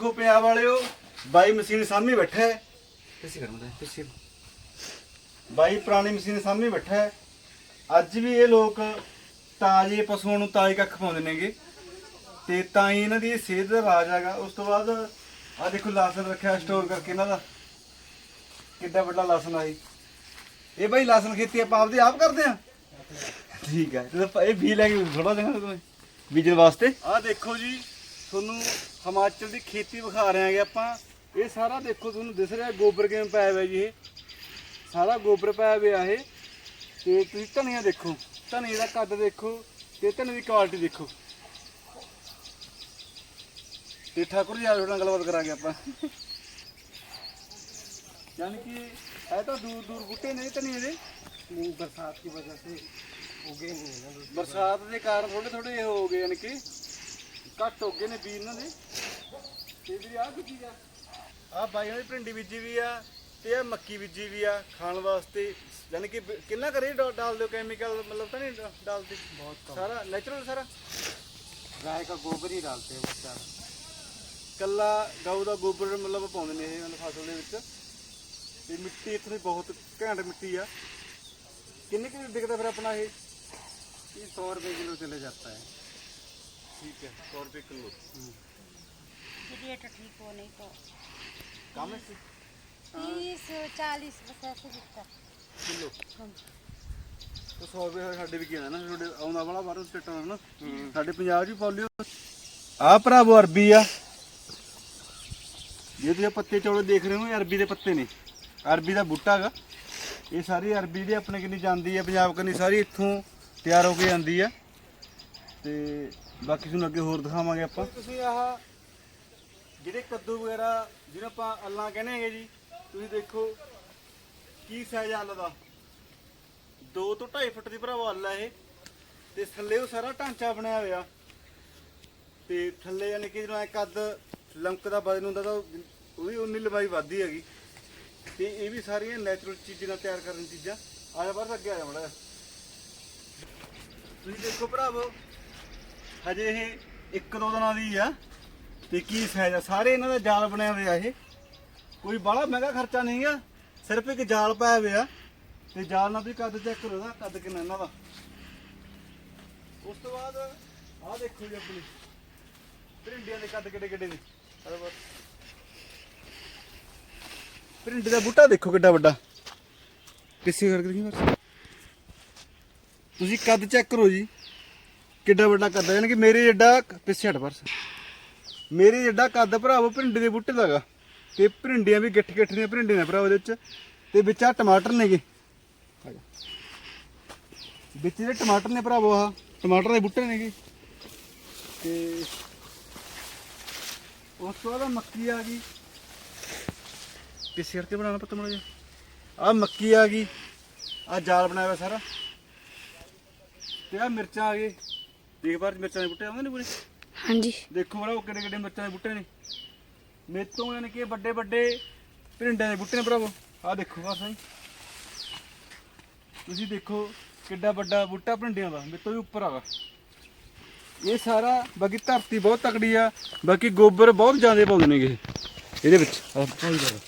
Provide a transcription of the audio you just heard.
ਦੇਖੋ ਪੰਜਾਬ ਵਾਲਿਓ ਬਾਈ ਮਸ਼ੀਨ ਸਾਹਮਣੇ ਬੈਠਾ ਹੈ। ਕਿਸੇ ਕਰਮਦਾ ਕਿਸੇ ਬਾਈ ਪੁਰਾਣੀ ਮਸ਼ੀਨ ਸਾਹਮਣੇ ਬੈਠਾ ਹੈ। ਅੱਜ ਵੀ ਇਹ ਲੋਕ ਤਾਜ਼ੇ ਪਸ਼ੂਆਂ ਨੂੰ ਤਾਜ਼ੇ ਕੱਖ ਪਾਉਂਦੇ ਨੇਗੇ। ਤੇ ਤਾਂ ਹੀ ਇਹਨਾਂ ਦੀ ਸਿਹਤ ਦਾ ਰਾਜ ਹੈਗਾ। ਉਸ ਤੋਂ ਬਾਅਦ ਆ ਦੇਖੋ ਲਾਸਨ ਰੱਖਿਆ ਸਟੋਰ ਕਰਕੇ ਇਹਨਾਂ ਦਾ। ਕਿੱਡਾ ਵੱਡਾ ਲਾਸਨ ਆ ਇਹ ਬਾਈ ਲਾਸਨ ਖੇਤੀ ਆਪਾਂ ਆਪਦੇ ਆਪ ਕਰਦੇ ਆ ਠੀਕ ਹੈ ਇਹ ਵੀ ਲੈ ਕੇ ਥੋੜਾ ਦੇਣਾ ਤੁਸੀਂ ਬੀਜਣ ਵਾਸਤੇ। ਆ ਦੇਖੋ ਜੀ ਤੁਹਾਨੂੰ ਹਿਮਾਚਲ ਦੀ ਖੇਤੀ ਵਿਖਾ ਰਹੇ ਆਂਗੇ ਆਪਾਂ। ਇਹ ਸਾਰਾ ਦੇਖੋ ਤੁਹਾਨੂੰ ਦਿਸ ਰਿਹਾ ਗੋਬਰ ਕਿਵੇਂ ਪਾਇਆ ਹੋਇਆ ਜੀ ਇਹ। ਸਾਰਾ ਗੋਬਰ ਪਾਇਆ ਹੋਇਆ ਇਹ। ਤੇ ਤੁਸੀਂ ਧਨੀਆ ਦੇਖੋ ਧਨੀਏ ਦਾ ਕੱਦ ਦੇਖੋ ਤੇ ਧਨੀਏ ਦੀ ਕੁਆਲਿਟੀ ਦੇਖੋ। ਤੇ ਠਾਕੁਰ ਜੀ ਆਜੋ ਨਾਲ ਗੱਲਬਾਤ ਕਰਾਂਗੇ ਆਪਾਂ। ਯਾਨੀ ਕਿ ਇਹ ਤਾਂ ਦੂਰ ਦੂਰ ਬੁੱਟੇ ਨੇ ਧਨੀਏ ਦੇ। ਨਹੀਂ ਬਰਸਾਤ ਦੀ ਵਜ੍ਹਾ ਸੇ ਉਗੇ ਨਹੀਂ ਨਾ। ਬਰਸਾਤ ਦੇ ਕਾਰਨ ਥੋੜੇ ਥੋੜੇ ਹੋ ਗਏ ਯਾਨੀ ਕਿ ਘੱਟ ਹੋ ਗਏ ਨੇ ਬੀਜ ਇਹਨਾਂ ਦੇ ਤੇ ਜਿਹੜੀ ਆ ਬੀਜੀ ਆ ਆ ਬਾਈਆਂ ਦੀ ਭਿੰਡੀ ਬੀਜੀ ਵੀ ਆ ਤੇ ਆ ਮੱਕੀ ਬੀਜੀ ਵੀ ਆ ਖਾਣ ਵਾਸਤੇ ਯਾਨੀ ਕਿ ਬ- ਕਿੰਨਾ ਕਰੇ ਡਾਲ ਦਿਓ ਕੈਮੀਕਲ ਮਤਲਬ ਤਾਂ ਨਹੀਂ ਡ- ਡਾਲਦੇ बहुत ਸਾਰਾ ਨੈਚੁਰਲ ਸਾਰਾ गाय का गोबर ही डालते हैं वो चारा ਕੱਲਾ ਗਊ ਦਾ ਗੋਬਰ ਮਤਲਬ ਪਾਉਂਦੇ ਨੇ ਇਹ ਮਤਲਬ ਫਸਲ ਦੇ ਵਿੱਚ ਤੇ ਮਿੱਟੀ ਇੱਥੇ ਦੀ ਬਹੁਤ ਘੈਂਟ ਮਿੱਟੀ ਆ ਕਿੰਨੇ ਕਿ ਵਿਕਦਾ ਫਿਰ ਆਪਣਾ ਇਹ ये सौ रुपये किलो चले जाता है ਠੀਕ ਹੈ 100 ਰੁਪਏ ਕਿਲੋ रेट ठीक हो नहीं तो ਕੰਮ ਹੈ तीस चालीस बस ऐसे बिकता ਕਿਲੋ हाँ। ਤੇ 100 ਰੁਪਏ ਸਾਡੇ ਵੀ ਕੀ ਨਾ ਤੁਹਾਡੇ ਆਉਂਦਾ ਵਾਲਾ ਬਾਹਰੋਂ ਸਟੇਟਾਂ ਨਾਲ ਨਾ ਸਾਡੇ ਪੰਜਾਬ 'ਚ ਵੀ ਪੋਲੀਓ ਆ ਭਰਾਵੋ ਅਰਬੀ ਆ ਇਹ ਤੁਸੀਂ ਪੱਤੇ ਚੌੜੇ ਦੇਖ ਰਹੇ ਹੋ ਇਹ ਅਰਬੀ ਦੇ ਪੱਤੇ ਨੇ ਅਰਬੀ ਦਾ ਬੂਟਾ ਹੈਗਾ ਇਹ ਸਾਰੀ ਅਰਬੀ ਦੀ ਆਪਣੇ ਕਿੰਨੀ ਜਾਂਦੀ ਹੈ ਪੰਜਾਬ ਕੰਨੀ ਸਾਰੀ ਇੱਥੋਂ ਤਿਆਰ ਹੋ ਕੇ ਜਾਂਦੀ ਆ ਤੇ ਬਾਕੀ ਤੁਹਾਨੂੰ ਅੱਗੇ ਹੋਰ ਦਿਖਾਵਾਂਗੇ ਆਪਾਂ। ਤੁਸੀਂ ਆਹ ਜਿਹੜੇ ਕੱਦੂ ਵਗੈਰਾ ਜਿਹਨੂੰ ਆਪਾਂ ਅੱਲਾਂ ਕਹਿੰਦੇ ਹੈਗੇ ਜੀ, ਤੁਸੀਂ ਦੇਖੋ ਕੀ ਸਾਈਜ਼ ਅੱਲ ਦਾ। 2 ਤੋਂ 2.5 ਫੁੱਟ ਦੀ ਭਰਾਵਾ ਅੱਲ ਇਹ। ਤੇ ਥੱਲੇ ਉਹ ਸਾਰਾ ਢਾਂਚਾ ਬਣਿਆ ਹੋਇਆ। ਤੇ ਥੱਲੇ ਯਾਨੀ ਕਿ ਜਦੋਂ ਐ ਕੱਦ ਲੰਕਦਾ ਬਦਨ ਹੁੰਦਾ ਤਾਂ ਉਹਦੀ ਉਨੀ ਲੰਬਾਈ ਵੱਧਦੀ ਹੈਗੀ। ਤੇ ਇਹ ਵੀ ਸਾਰੀਆਂ ਨੈਚੁਰਲ ਚੀਜ਼ਾਂ ਨਾਲ ਤਿਆਰ ਕਰਨ ਚੀਜ਼ਾਂ। ਆ ਜਾ ਬਸ ਅੱਗੇ ਆ ਜਾ ਮੜਾ ਤੁਸੀਂ ਦੇਖੋ ਭਰਾਵੋ ਹਜੇ ਇਹ ਇੱਕ ਦੋ ਦਿਨਾਂ ਦੀ ਆ ਤੇ ਕੀ ਸਾਈਜ਼ ਆ ਸਾਰੇ ਇਹਨਾਂ ਦਾ ਜਾਲ ਬਣਿਆ ਹੋਇਆ ਇਹ। ਕੋਈ ਬਾਹਲਾ ਮਹਿੰਗਾ ਖਰਚਾ ਨਹੀਂ ਆ, ਸਿਰਫ ਇੱਕ ਜਾਲ ਪਾਇਆ ਹੋਇਆ ਤੇ ਜਾਲ ਨਾਲ ਵੀ ਕੱਦ ਚੈੱਕ ਕਰੋ ਇਹਦਾ, ਕੱਦ ਕਿੰਨਾ ਇਹਨਾਂ ਦਾ। ਉਸ ਤੋਂ ਬਾਅਦ ਆਹ ਦੇਖੋ ਜੀ ਆਪਣੀ, ਭਿੰਡੀਆਂ ਦੇ ਕੱਦ ਕਿੱਡੇ ਕਿੱਡੇ ਨੇ। ਆਹ ਭਿੰਡੀ ਦਾ ਬੂਟਾ ਦੇਖੋ ਕਿੱਡਾ ਵੱਡਾ। ਕਿਸੇ ਕਰਕੇ ਦੇਖੀ ਤੁਸੀਂ ਕੱਦ ਚੈੱਕ ਕਰੋ ਜੀ। ਕਿੱਡਾ ਵੱਡਾ ਕੱਦ ਹੈ ਯਾਨੀ ਕਿ ਮੇਰੇ ਜਿੱਡਾ ਪਿੱਛੇ ਹਟ ਪਰਸ। ਮੇਰੇ ਜਿੱਡਾ ਕੱਦ ਭਰਾਵੋ ਭਿੰਡੀ ਦੇ ਬੂਟੇ ਦਾ ਹੈਗਾ ਤੇ ਭਿੰਡੀਆਂ ਵੀ ਗਿੱਠ ਗਿੱਠ ਦੀਆਂ ਭਿੰਡੀਆਂ ਨੇ ਭਰਾਵੋ ਇਹਦੇ ਵਿੱਚ। ਤੇ ਵਿੱਚ ਆ ਟਮਾਟਰ ਨੇਗੇ। ਆ ਜਾ। ਵਿੱਚ ਜਿਹੜੇ ਟਮਾਟਰ ਨੇ ਭਰਾਵੋ ਆ ਟਮਾਟਰ ਦੇ ਬੂਟੇ ਨੇਗੇ। ਤੇ ਉਸ ਤੋਂ ਬਾਅਦ ਆਹ ਮੱਕੀ ਆ ਗਈ। ਪਿੱਛੇ ਕਰਕੇ ਬਣਾਉਣਾ ਪਤਾ ਮੜਾ ਆ ਮੱਕੀ ਆ ਗਈ। ਆ ਜਾਲ ਬਣਾਇਆ ਹੋਇਆ ਸਾਰਾ। ਤੇ ਆ ਮਿਰਚਾਂ ਆ ਗਈ ਦੇਖ ਬਾਰ ਮਿਰਚਾਂ ਦੇ ਬੂਟੇ ਆਉਂਦੇ ਨੇ ਪੂਰੇ? हाँ जी ਦੇਖੋ ਬੜਾ ਉਹ ਕਿੱਡੇ ਕਿੱਡੇ ਮਿਰਚਾਂ ਦੇ ਬੂਟੇ ਨੇ। ਮੇਤੋਂ ਯਾਨੀ ਕਿ ਵੱਡੇ ਵੱਡੇ ਭਿੰਡਾਂ ਦੇ ਬੂਟੇ ਨੇ ਭਰਾਵੋ। ਆਹ ਦੇਖੋ ਬਸ ਆਈ ਤੁਸੀਂ ਦੇਖੋ ਕਿੱਡਾ ਵੱਡਾ ਬੂਟਾ ਭਿੰਡੀਆਂ ਦਾ ਮੇਤੋਂ ਵੀ ਉੱਪਰ ਆਗਾ। ਇਹ ਸਾਰਾ ਬਾਕੀ ਧਰਤੀ ਬਹੁਤ ਤਕੜੀ ਆ ਬਾਕੀ ਗੋਬਰ ਬਹੁਤ ਜ਼ਿਆਦਾ ਪਾਉਂਦੇ ਨੇਗੇ। ਇਹਦੇ ਵਿੱਚ। ਆਹ ਪਾਈ ਕਰ